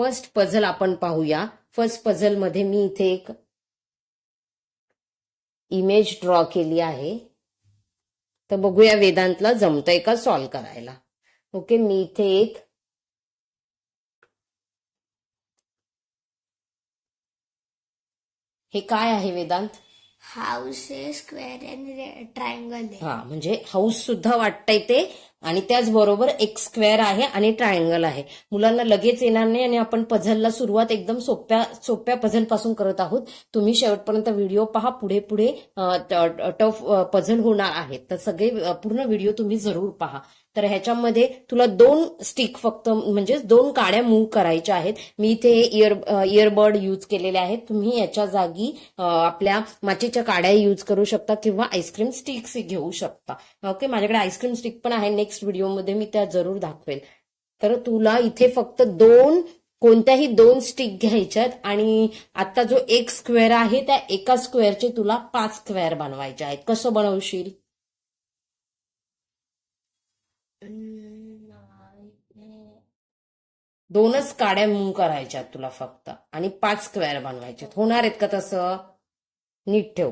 First puzzle आपण पाहूया. First पझलमध्ये मी इथे एक इमेज ड्रॉ केली आहे. तर बघूया वेदांतला जमतंय का सॉल्व करायला. ओके मी इथे एक हे काय आहे वेदांत? हाऊस स्क्वेअर आणि ट्रायंगल हा म्हणजे हाऊस सुद्धा वाटता येते आणि त्याचबरोबर एक स्क्वेअर आहे आणि ट्रायंगल आहे. मुलांना लगेच येणार नाही आणि आपण पझलला सुरुवात एकदम सोप्या सोप्या पझलपासून करत आहोत. तुम्ही शेवटपर्यंत व्हिडिओ पहा. पुढे पुढे टफ पझल होणार आहेत. तर सगळे पूर्ण व्हिडिओ तुम्ही जरूर पहा. तर ह्याच्यामध्ये तुला दोन स्टिक फक्त म्हणजे दोन काड्या मूव्ह करायच्या आहेत. मी इथे इयर इयरबड यूज केलेले आहेत. तुम्ही याच्या जागी आपल्या माचीच्या काड्या यूज करू शकता किंवा आईस्क्रीम स्टिक्स घेऊ शकता. ओके माझ्याकडे आईस्क्रीम स्टिक पण आहे. नेक्स्ट व्हिडिओमध्ये मी त्या जरूर दाखवेल. तर तुला इथे फक्त दोन कोणत्याही दोन स्टिक घ्यायच्यात आणि आता जो एक स्क्वेअर आहे त्या एका स्क्वेअरचे तुला पाच स्क्वेअर बनवायचे आहेत. कसं बनवशील? दोनच काड्या मूव करायच्यात तुला फक्त. आणि पाच स्क्वेअर बनवायचे होणार आहेत का तसं? नीट ठेव.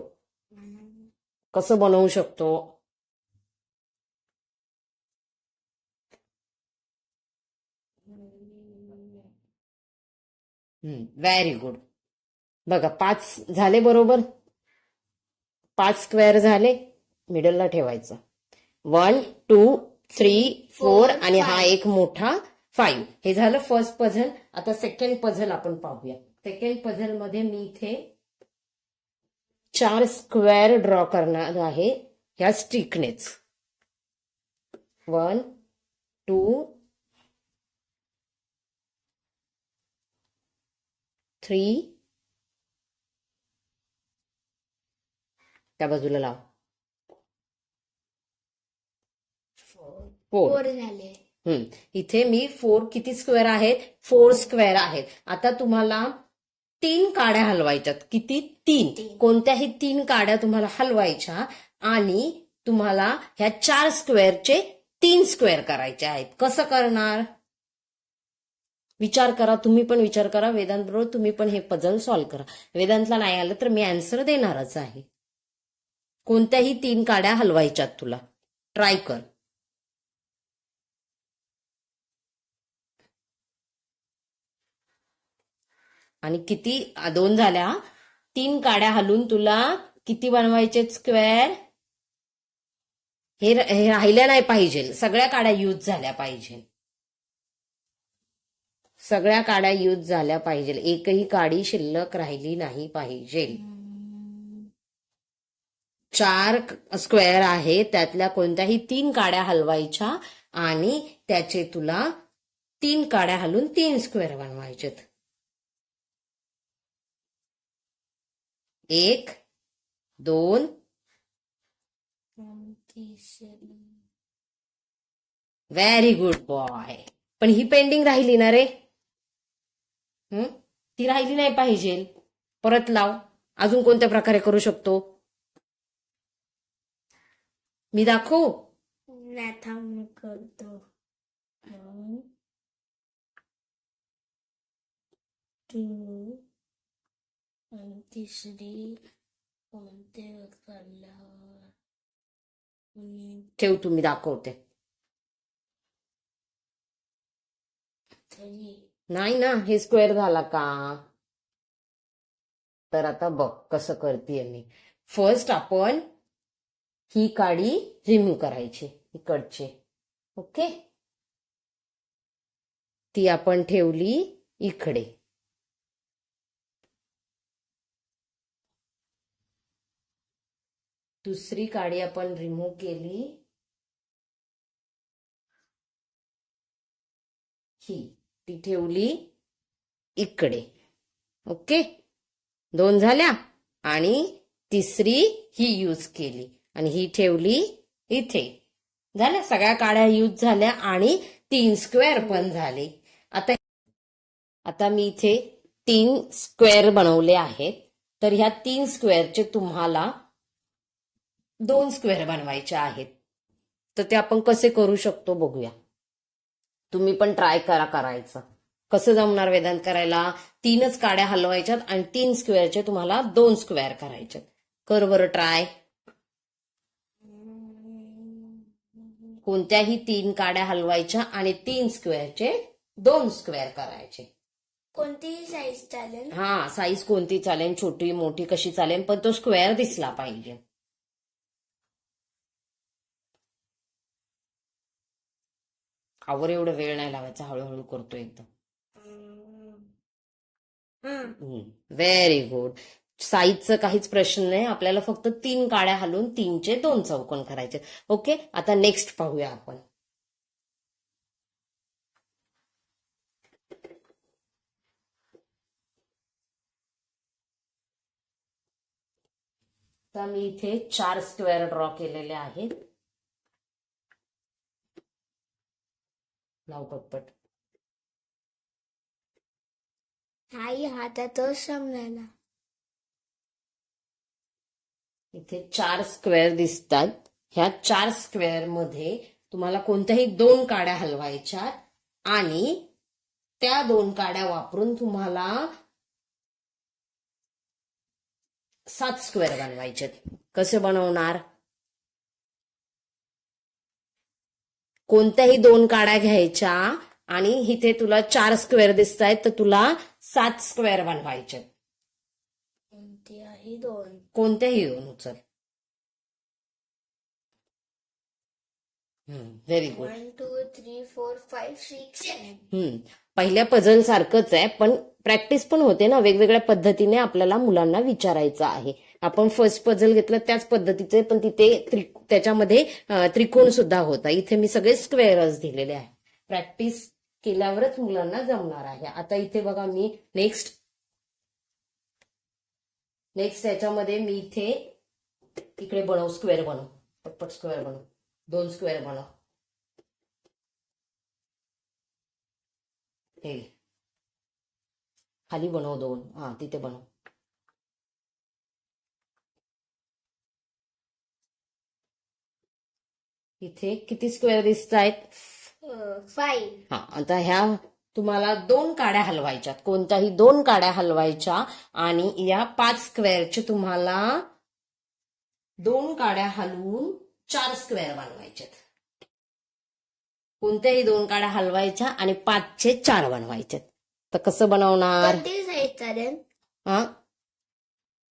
कसं बनवू शकतो? व्हेरी गुड बघा पाच झाले बरोबर? पाच स्क्वेअर झाले मिडलला ठेवायचं. वन टू थ्री फोर आणि हा एक मोठा फाईव्ह हे झालं फर्स्ट पझल आता सेकंड पझल आपण पाहूया. सेकंड पझलमध्ये मी इथे चार स्क्वेअर ड्रॉ करणार आहे ह्या स्टिकनेच वन टू थ्री त्या बाजूला लाव. फोर झाले. इथे मी फोर किती स्क्वेअर आहेत? फोर स्क्वेअर आहेत. आता तुम्हाला तीन काड्या हलवायच्यात. किती? तीन. कोणत्याही तीन काड्या तुम्हाला हलवायच्या आणि तुम्हाला ह्या चार स्क्वेअरचे तीन स्क्वेअर करायचे आहेत. कसं करणार? विचार करा. तुम्ही पण विचार करा. वेदांत बरोबर तुम्ही पण हे पझल सॉल्व्ह करा. वेदांतला नाही आलं तर मी अँसर देणारच आहे. कोणत्याही तीन काड्या हलवायच्यात तुला. ट्राय कर. आणि किती दोन झाल्या. तीन काड्या हलून तुला किती बनवायचे स्क्वेअर हे हे राहिल्या नाही पाहिजे. सगळ्या काड्या यूज झाल्या पाहिजे. सगळ्या काड्या यूज झाल्या पाहिजे. एकही काडी शिल्लक राहिली नाही पाहिजे. चार स्क्वेअर आहे. त्यातल्या कोणत्याही तीन काड्या हलवायच्या आणि त्याचे तुला तीन काड्या हलून तीन स्क्वेअर बनवायचेत. एक दोन. व्हेरी गुड बॉय पण ही पेंडिंग राहिली ना रे? हम्म ती राहिली नाही पाहिजे. परत लाव. अजून कोणत्या प्रकारे करू शकतो? मी दाखवू? करतो. टू तिसरी कोणते आणि ठेव तुम्ही दाखवते नाही ना हे स्क्वेअर झाला का? तर आता बघ कसं करते मी. फर्स्ट आपण ही काडी रिमूव्ह करायची इकडची. ओके ती आपण ठेवली इकडे. दुसरी काडी आपण रिमूव्ह केली. ही ती ठेवली इकडे. ओके दोन झाल्या. आणि तिसरी ही यूज केली. आणि ही ठेवली इथे. झाल्या. सगळ्या काड्या यूज झाल्या आणि तीन स्क्वेअर पण झाले. आता आता मी इथे तीन स्क्वेअर बनवले आहेत. तर ह्या तीन स्क्वेअरचे तुम्हाला दोन स्क्वेअर बनवायचे आहेत. तर ते आपण कसे करू शकतो बघूया. तुम्ही पण ट्राय करा करायचं. कसं जमणार वेदांत करायला? तीनच काड्या हलवायच्यात आणि तीन स्क्वेअरचे तुम्हाला दोन स्क्वेअर करायच्यात कर बरं ट्राय. कोणत्याही तीन काड्या हलवायच्या आणि तीन स्क्वेअरचे दोन स्क्वेअर करायचे. कोणतीही साईज चालेल? हा साईज कोणती चालेल? छोटी मोठी कशी चालेल? पण तो स्क्वेअर दिसला पाहिजे. आवर एवढं वेळ नाही लावायचा हळूहळू करतो एकदम. व्हेरी गुड साईजचं काहीच प्रश्न नाही. आपल्याला फक्त तीन काड्या हलवून तीनचे दोन चौकोन करायचे. ओके आता नेक्स्ट पाहूया आपण. तर मी इथे चार स्क्वेअर ड्रॉ केलेले आहेत. लाव पटपट. आई हातातच समजायला. इथे चार स्क्वेअर दिसतात. ह्या चार स्क्वेअरमध्ये तुम्हाला कोणत्याही दोन काड्या हलवायच्या आणि त्या दोन काड्या वापरून तुम्हाला सात स्क्वेअर बनवायचे. कसे बनवणार? कोणत्याही दोन काड्या घ्यायच्या आणि इथे तुला चार स्क्वेअर दिसत आहेत तर तुला सात स्क्वेअर बनवायचे. कोणतीही दोन. कोणत्याही दोन उचल. Very good one two three four five six seven पहिल्या पझल सारखंच आहे पण प्रॅक्टिस पण होते ना वेगवेगळ्या पद्धतीने आपल्याला मुलांना विचारायचं आहे. आपण फर्स्ट पझल घेतलं त्याच पद्धतीचे पण तिथे त्याच्यामध्ये त्रिकोण सुद्धा होता. इथे मी सगळे स्क्वेअरच दिलेले आहे. प्रॅक्टिस केल्यावरच मुलांना जमणार आहे. आता इथे बघा मी नेक्स्ट नेक्स्ट याच्यामध्ये मी इथे इकडे बनव स्क्वेअर बनव. पटपट स्क्वेअर बनव. दोन स्क्वेअर बनव. हे. खाली बनव दोन. हा तिथे बनव. इथे किती स्क्वेअर दिसत आहेत फाईव्ह हा आता ह्या तुम्हाला दोन काड्या हलवायच्यात. कोणत्याही दोन काड्या हलवायच्या आणि या पाच स्क्वेअरचे तुम्हाला दोन काड्या हलवून चार स्क्वेअर बनवायचेत. कोणत्याही दोन काड्या हलवायच्या आणि पाचचे चार बनवायचेत. तर कसं बनवणार? हा?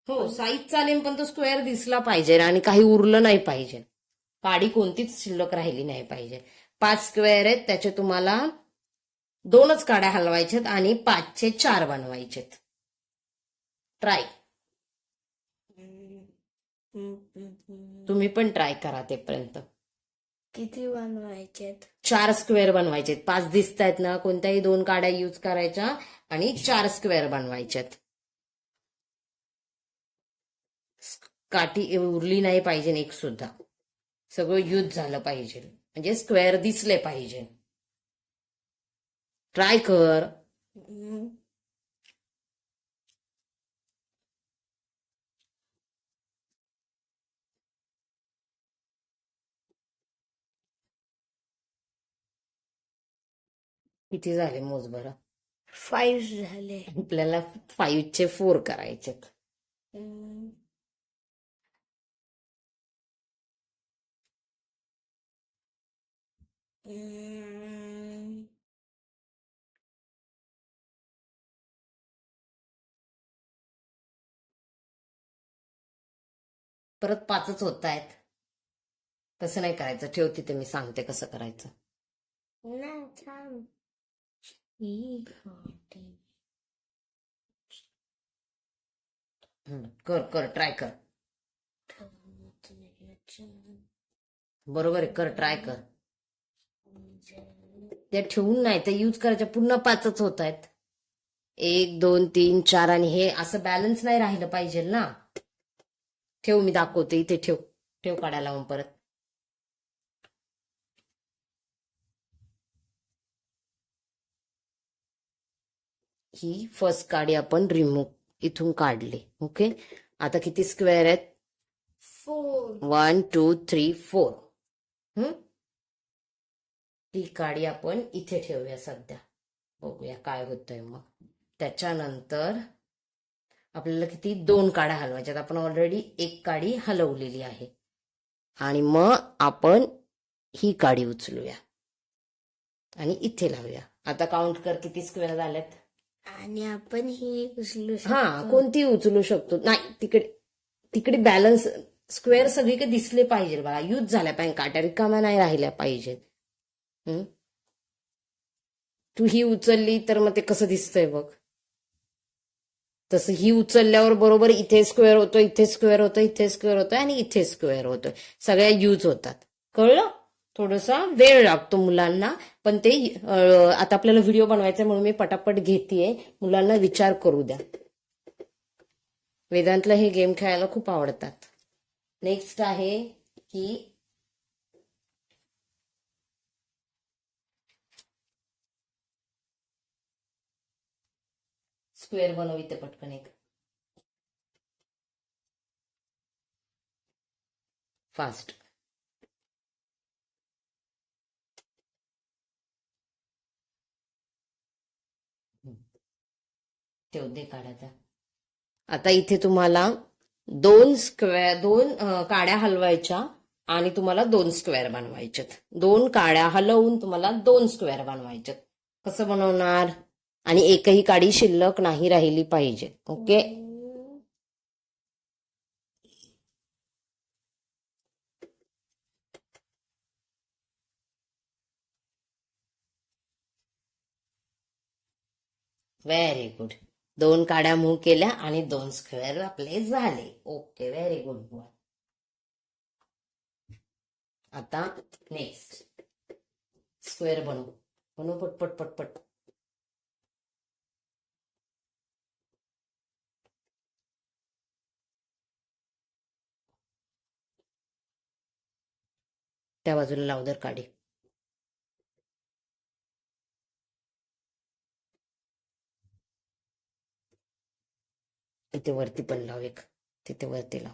हो साईज चालेल पण तो स्क्वेअर दिसला पाहिजे आणि काही उरलं नाही पाहिजे. काडी कोणतीच शिल्लक राहिली नाही पाहिजे. पाच स्क्वेअर आहेत त्याचे तुम्हाला दोनच काड्या हलवायच्यात आणि पाचचे चार बनवायचेत. ट्राय तुम्ही पण ट्राय करा तेपर्यंत. किती बनवायचे चार स्क्वेअर बनवायचे पाच दिसत आहेत ना कोणत्याही दोन काड्या यूज करायच्या आणि चार स्क्वेअर बनवायच्यात काठी उरली नाही पाहिजे एक सुद्धा. सगळं यूज झालं पाहिजे. म्हणजे स्क्वेअर दिसले पाहिजे. ट्राय कर. किती झाले मोज बरं? फाईव्ह झाले. आपल्याला फाईव्हचे फोर करायचेत. परत पाचच होत आहेत. तसं नाही करायचं. ठेव तिथे मी सांगते कसं करायचं. कर कर ट्राय कर. बरोबर आहे कर ट्राय कर. त्या ठेवून नाही ते यूज करायच्या पुन्हा पाचच होत आहेत. एक दोन तीन चार आणि हे असं बॅलन्स नाही राहिलं पाहिजे ना. ठेव मी दाखवते. इथे ठेव. ठेव काढा लावून परत. ही फर्स्ट काडी आपण रिमूव्ह इथून काढली. ओके आता किती स्क्वेअर आहेत? Four one two three four hmm ती काडी आपण इथे ठेवूया सध्या. बघूया काय होतंय मग. त्याच्यानंतर आपल्याला किती? दोन काड्या हलवायच्यात आपण ऑलरेडी एक काडी हलवलेली आहे. आणि मग आपण ही काडी उचलूया. आणि इथे लावूया. आता काउंट कर किती स्क्वेअर झाल्यात. आणि आपण ही उचलू हा कोणती उचलू शकतो? नाही तिकडे तिकडे बॅलन्स स्क्वेअर सगळीकडे दिसले पाहिजे बघा. यूज झाल्या पाहिजे. काट्या रिकाम्या नाही राहिल्या पाहिजेत? तू ही उचलली तर मग ते कसं दिसतंय बघ. तसं ही उचलल्यावर बरोबर इथे स्क्वेअर होतो इथे स्क्वेअर होतो इथे स्क्वेअर होतोय आणि इथे स्क्वेअर होतोय. सगळ्या यूज होतात. कळलं? थोडासा वेळ लागतो मुलांना. पण ते आता आपल्याला व्हिडिओ बनवायचा आहे म्हणून मी पटापट घेतेय. मुलांना विचार करू द्या. वेदांतला हे गेम खेळायला खूप आवडतात. नेक्स्ट आहे की स्क्वेअर बनव इथे पटकन एक. फास्ट. ठेव दे काढायचा आता. इथे तुम्हाला दोन स्क्वेअर दोन काड्या हलवायच्या आणि तुम्हाला दोन स्क्वेअर बनवायच्यात दोन काड्या हलवून तुम्हाला दोन स्क्वेअर बनवायच्यात कसं बनवणार? आणि एकही काडी शिल्लक नाही राहिली पाहिजे. ओके? व्हेरी गुड दोन काड्या मूव केल्या आणि दोन स्क्वेअर आपले झाले. ओके व्हेरी गुड बॉय आता नेक्स्ट स्क्वेअर बनवू. बनवू पटपट पटपट त्या बाजूला लावदर काढी इथे वरती पण लाव एक. तिथे वरती लाव.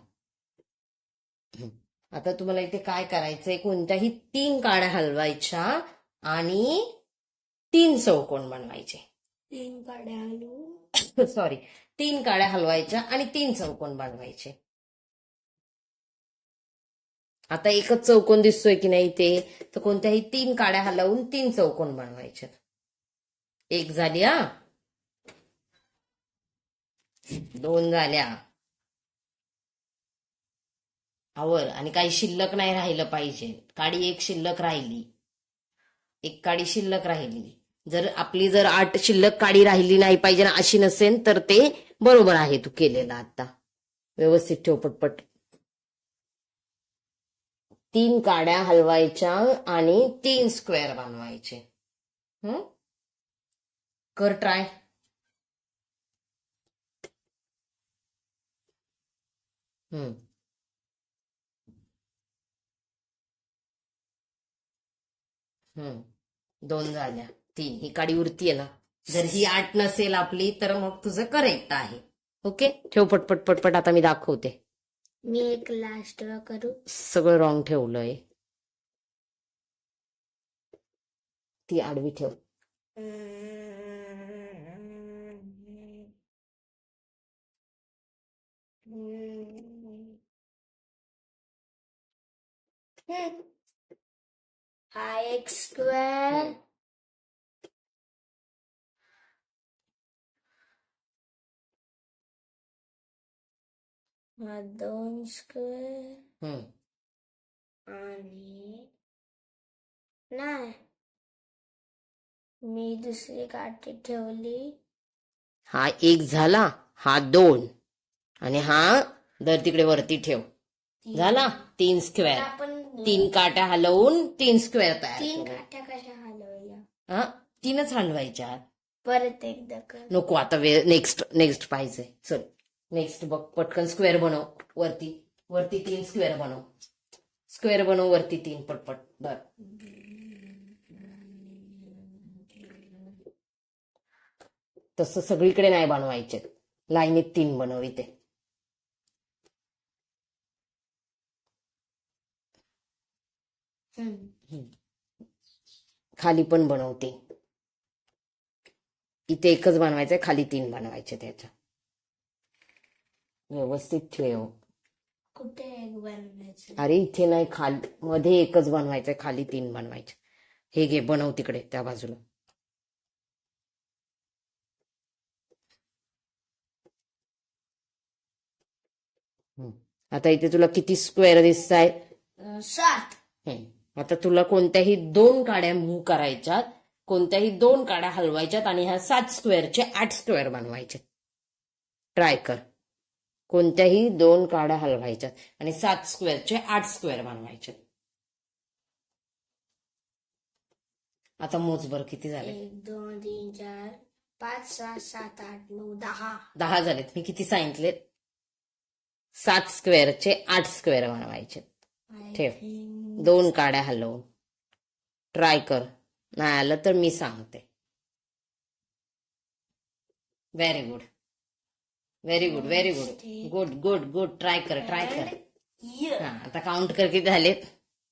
आता तुम्हाला इथे काय करायचंय? कोणत्याही तीन काड्या हलवायच्या आणि तीन चौकोन बनवायचे. तीन काड्या हलवू. सॉरी तीन काड्या हलवायच्या आणि तीन चौकोन बनवायचे. आता एकच चौकोन दिसतोय की नाही ते? तर कोणत्याही तीन काड्या हलवून तीन चौकोन बनवायचे. एक झाली हा. दोन झाल्या. आवर आणि काही शिल्लक नाही राहिलं पाहिजे. काडी एक शिल्लक राहिली. एक काडी शिल्लक राहिली. जर आपली जर आठ शिल्लक काडी राहिली नाही पाहिजे ना अशी नसेल तर ते बरोबर आहे तू केलेलं आता. व्यवस्थित ठेव पटपट. तीन काड्या हलवायच्या आणि तीन स्क्वेअर बनवायचे हम्म कर ट्राय. हम्म हम्म दोन झाल्या. तीन. ही काडी उरतीये ना. जर ही आठ नसेल आपली तर मग तुझं करेक्ट आहे. ओके? ठेव पटपट पटपट. आता मी दाखवते. मी एक लास्ट करू. सगळं रॉंग ठेवलंय. ती आडवी ठेव. हा एक स्क्वेअर हा दोन स्क्वेअर हम्म आणि नाही मी दुसरी काठी ठेवली हा एक झाला हा दोन आणि हा दर तिकडे वरती ठेव झाला तीन स्क्वेअर आपण तीन काट्या हलवून तीन स्क्वेअर तयार तीन करू. काठ्या कशा हलवल्या हा तीनच हलवायच्या परत एकदा कर नको आता वेळ नेक्स्ट नेक्स्ट पाहिजे चल नेक्स्ट बघ पटकन स्क्वेअर बनव. वरती. वरती तीन स्क्वेअर बनव. स्क्वेअर बनव वरती तीन पटपट. बर तसं सगळीकडे नाही बनवायचे. लाईनीत तीन बनव इथे. खाली पण बनवते. इथे एकच बनवायचंय खाली तीन बनवायचे त्याच्या व्यवस्थित ठेव. कुठे बनवायचं? अरे इथे नाही खाली मध्ये एकच बनवायचंय खाली तीन बनवायचे. हे घे बनव तिकडे त्या बाजूला. आता इथे तुला किती स्क्वेअर दिसत आहेत अं, सात. आता तुला कोणत्याही दोन काड्या मूव्ह करायच्यात कोणत्याही दोन काड्या हलवायच्यात आणि ह्या सात स्क्वेअरचे आठ स्क्वेअर बनवायचे. ट्राय कर. कोणत्याही दोन काड्या हलवायच्यात आणि सात स्क्वेअरचे आठ स्क्वेअर बनवायचे. आता मोज बर किती झाले? एक दोन तीन चार पाच सहा सात आठ नऊ दहा. दहा झालेत. मी किती सांगितले सात स्क्वेअरचे आठ स्क्वेअर बनवायचे. ठेव. दोन काड्या हलवून. ट्राय कर. नाही आलं तर मी सांगते. Very good very good very good good good good try कर ट्राय कर. हा आता काउंट कर किती झालेत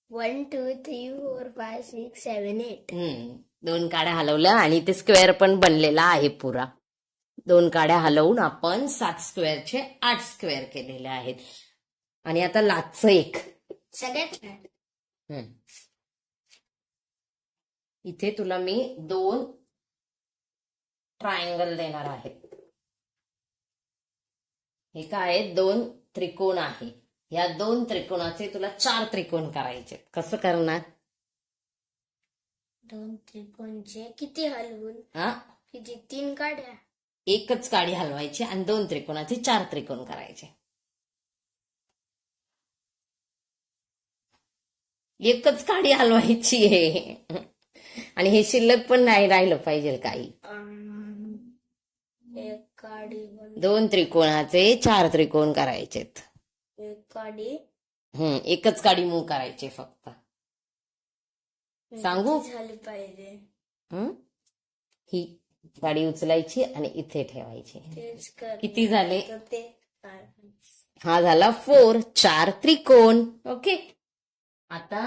one two three four five six seven eight hmm. दोन काड्या हलवल्या आणि ते स्क्वेअर पण बनलेला आहे पुरा. दोन काड्या हलवून आपण सात स्क्वेअरचे आठ स्क्वेअर केलेले आहेत. आणि आता लाचचं एक. सगळ्यात हम्म. इथे तुला मी दोन ट्रायंगल देणार आहे. हे काय आहे? दोन त्रिकोण आहे. या दोन त्रिकोणाचे तुला चार त्रिकोण करायचे कसं करणार? दोन त्रिकोणचे किती हलवून? हा किती तीन काढ्या. एकच काडी हलवायची आणि दोन त्रिकोणाचे चार त्रिकोण करायचे. एकच काडी हलवायची आहे. आणि हे शिल्लक पण नाही राहिलं पाहिजे काही. काडी दोन त्रिकोणाचे चार त्रिकोण एक काडी हम्म एकच काडी मूव करायचे फक्त. सांगू? झाली पाहिजे. हम्म ही गाडी उचलायची आणि इथे ठेवायची. तेच कर किती झाले? तर ते काय? हा झाला फोर चार त्रिकोण. ओके. आता